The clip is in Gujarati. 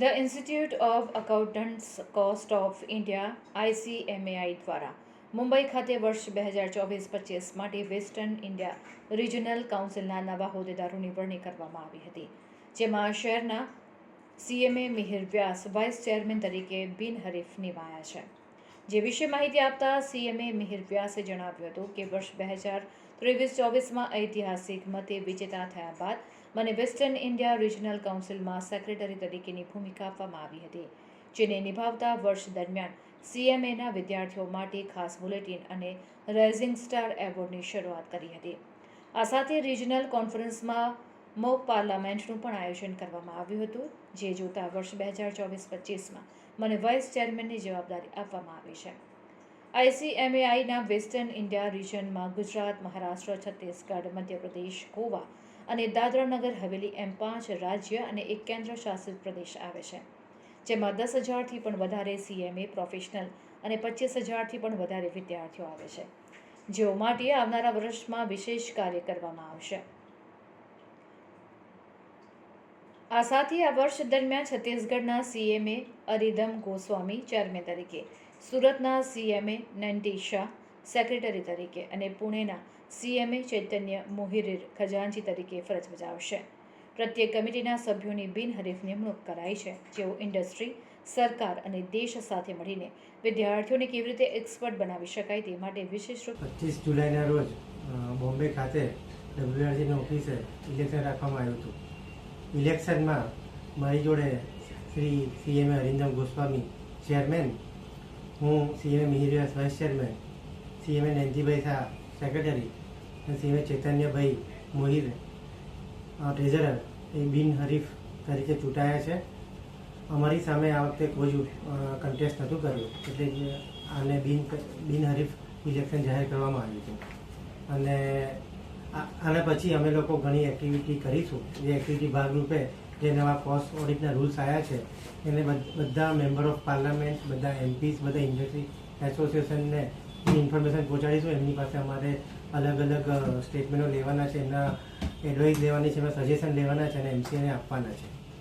The institute of accountants cost of India ICMAI દ્વારા મુંબઈ ખાતે વર્ષ બે હજાર ચોવીસ પચીસ માટે વેસ્ટર્ન ઇન્ડિયા રિજનલ કાઉન્સિલના નવા હોદ્દેદારોની વરણી કરવામાં આવી હતી, જેમાં શહેરના CMA Mihir Vyas vice chairman તરીકે બિનહરીફ નિમાયા છે. જે વિશે માહિતી આપતા સીએમએ મિહિર વ્યાસે જણાવ્યું હતું કે, વર્ષ બે હજાર ત્રેવીસ ચોવીસમાં ઐતિહાસિક મતે વિજેતા થયા બાદ મને વેસ્ટર્ન ઇન્ડિયા રિજનલ કાઉન્સિલમાં સેક્રેટરી તરીકેની ભૂમિકા આપવામાં આવી હતી, જેને નિભાવતા વર્ષ દરમિયાન સીએમએના વિદ્યાર્થીઓ માટે ખાસ બુલેટિન અને રાઇઝિંગ સ્ટાર એવોર્ડની શરૂઆત કરી હતી. આ સાથે રિજનલ કોન્ફરન્સમાં મોક પાર્લામેન્ટનું પણ આયોજન કરવામાં આવ્યું હતું, જે જોતા વર્ષ બે હજાર ચોવીસ પચીસમાં મને વાઇસ ચેરમેનની જવાબદારી આપવામાં આવી છે. આઈસીએમએઆઈના વેસ્ટર્ન ઇન્ડિયા રિજનમાં ગુજરાત, મહારાષ્ટ્ર, છત્તીસગઢ, મધ્યપ્રદેશ, ગોવા અને દાદરા નગર હવેલી એમ પાંચ રાજ્ય અને એક કેન્દ્ર શાસિત પ્રદેશ આવે છે. જેમાં દસ હજારથી પણ વધારે સીએમએ પ્રોફેશનલ અને પચીસ હજારથી પણ વધારે વિદ્યાર્થીઓ આવે છે. જેઓ માટે આવનારા વર્ષમાં વિશેષ કાર્ય કરવામાં આવશે. આ સાથે આ વર્ષ દરમિયાન છત્તીસગઢના સીએમએ અરિદમ ગોસ્વામી, ચેરમેન તરીકે, સુરતના સીએમએ નંટી શાહ સેક્રેટરી તરીકે અને પુણેના સીએમએ ચૈતન્ય મોહિરીર ખજાનચી તરીકે ફરજ બજાવશે. પ્રત્યેક કમિટીના સભ્યોની બિનહરીફ નિમણૂક કરાઈ છે. જેઓ ઇન્ડસ્ટ્રી, સરકાર અને દેશ સાથે મળીને વિદ્યાર્થીઓને કેવી રીતે એક્સપર્ટ બનાવી શકાય તે માટે વિશેષ પચીસ જુલાઈના રોજ બોમ્બે ખાતે ડબ્લ્યુઆરસીની ઓફિસે ઇલેક્શન રાખવામાં આવ્યું હતું. ઇલેક્શનમાં મારી જોડે શ્રી સીએમએ અરિંદમ ગોસ્વામી, ચેરમેન. હું CM મિહિરવ્યાસ vice chairman. CM નંદીભાઈ Shah secretary અને સીએમએ ચૈતન્યભાઈ મોહિર. ટ્રેઝરર એ બિનહરીફ તરીકે ચૂંટાયા છે. અમારી સામે આ વખતે કોઈ કન્ટેસ્ટ નહોતું કર્યું. એટલે આને બિન બિનહરીફ ઇલેક્શન જાહેર કરવામાં આવ્યું હતું. અને આના પછી અમે લોકો ઘણી એક્ટિવિટી કરીશું. જે એક્ટિવિટી ભાગરૂપે જે નવા કોસ્ટ ઓડિટના રૂલ્સ આવ્યા છે, એને બધા મેમ્બર ઓફ પાર્લામેન્ટ બધા એમપીસ બધા ઇન્ડસ્ટ્રી એસોસિએશનને ઇન્ફોર્મેશન પહોંચાડીશું, એમની પાસે અમારે અલગ અલગ સ્ટેટમેન્ટો લેવાના છે. એમના એડવાઇસ લેવાની છે, એમના સજેશન લેવાના છે અને એમસીએને આપવાના છે.